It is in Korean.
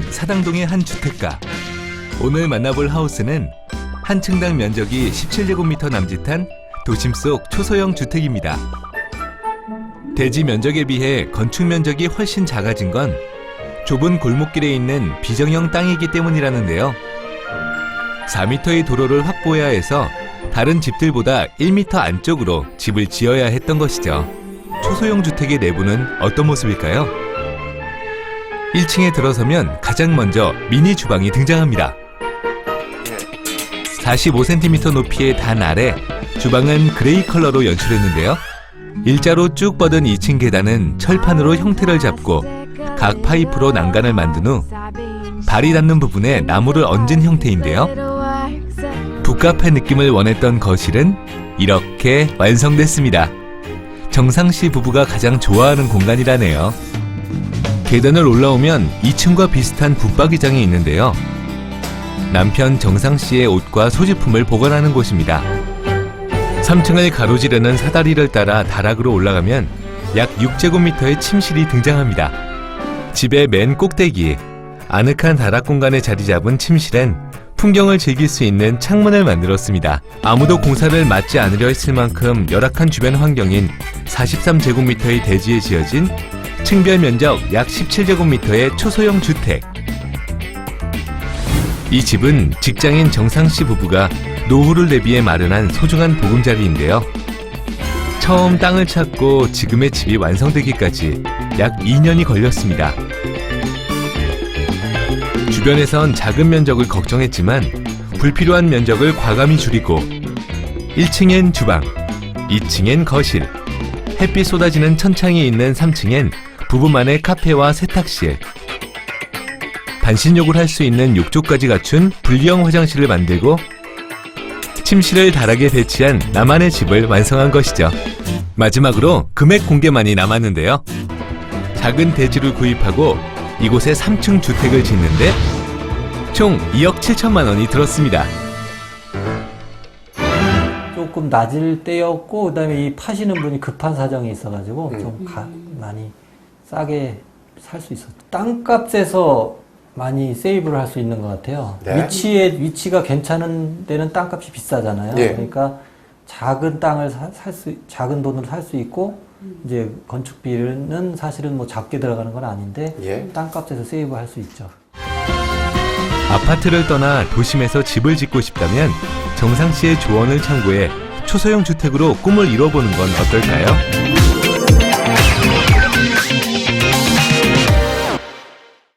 있는 사당동의 한 주택가. 오늘 만나볼 하우스는 한 층당 면적이 17제곱미터 남짓한 도심 속 초소형 주택입니다. 대지 면적에 비해 건축 면적이 훨씬 작아진 건 좁은 골목길에 있는 비정형 땅이기 때문이라는데요. 4m의 도로를 확보해야 해서 다른 집들보다 1m 안쪽으로 집을 지어야 했던 것이죠. 초소형 주택의 내부는 어떤 모습일까요? 1층에 들어서면 가장 먼저 미니 주방이 등장합니다. 45cm 높이의 단 아래 주방은 그레이 컬러로 연출했는데요. 일자로 쭉 뻗은 2층 계단은 철판으로 형태를 잡고 각 파이프로 난간을 만든 후 발이 닿는 부분에 나무를 얹은 형태인데요. 북카페 느낌을 원했던 거실은 이렇게 완성됐습니다. 정상 씨 부부가 가장 좋아하는 공간이라네요. 계단을 올라오면 2층과 비슷한 붙박이장이 있는데요. 남편 정상 씨의 옷과 소지품을 보관하는 곳입니다. 3층을 가로지르는 사다리를 따라 다락으로 올라가면 약 6제곱미터의 침실이 등장합니다. 집의 맨 꼭대기에 아늑한 다락 공간에 자리 잡은 침실엔 풍경을 즐길 수 있는 창문을 만들었습니다. 아무도 공사를 맡지 않으려 했을 만큼 열악한 주변 환경인 43제곱미터의 대지에 지어진 층별 면적 약 17제곱미터의 초소형 주택. 이 집은 직장인 정상 씨 부부가 노후를 대비해 마련한 소중한 보금자리인데요. 처음 땅을 찾고 지금의 집이 완성되기까지 약 2년이 걸렸습니다. 주변에선 작은 면적을 걱정했지만 불필요한 면적을 과감히 줄이고 1층엔 주방, 2층엔 거실, 햇빛 쏟아지는 천창이 있는 3층엔 부부만의 카페와 세탁실, 반신욕을 할 수 있는 욕조까지 갖춘 분리형 화장실을 만들고 침실을 다락에 배치한 나만의 집을 완성한 것이죠. 마지막으로 금액 공개만이 남았는데요. 작은 대지를 구입하고 이곳에 3층 주택을 짓는데 총 2억 7천만 원이 들었습니다. 조금 낮을 때였고 그다음에 이 파시는 분이 급한 사정이 있어가지고 좀 가- 많이 싸게 살 수 있었죠. 땅값에서 많이 세이브를 할 수 있는 것 같아요. 네. 위치에 위치가 괜찮은 데는 땅값이 비싸잖아요. 예. 그러니까 작은 땅을 살 수 작은 돈으로 살 수 있고 이제 건축비는 사실은 뭐 작게 들어가는 건 아닌데 예. 땅값에서 세이브할 수 있죠. 아파트를 떠나 도심에서 집을 짓고 싶다면 정상 씨의 조언을 참고해 초소형 주택으로 꿈을 이뤄보는 건 어떨까요?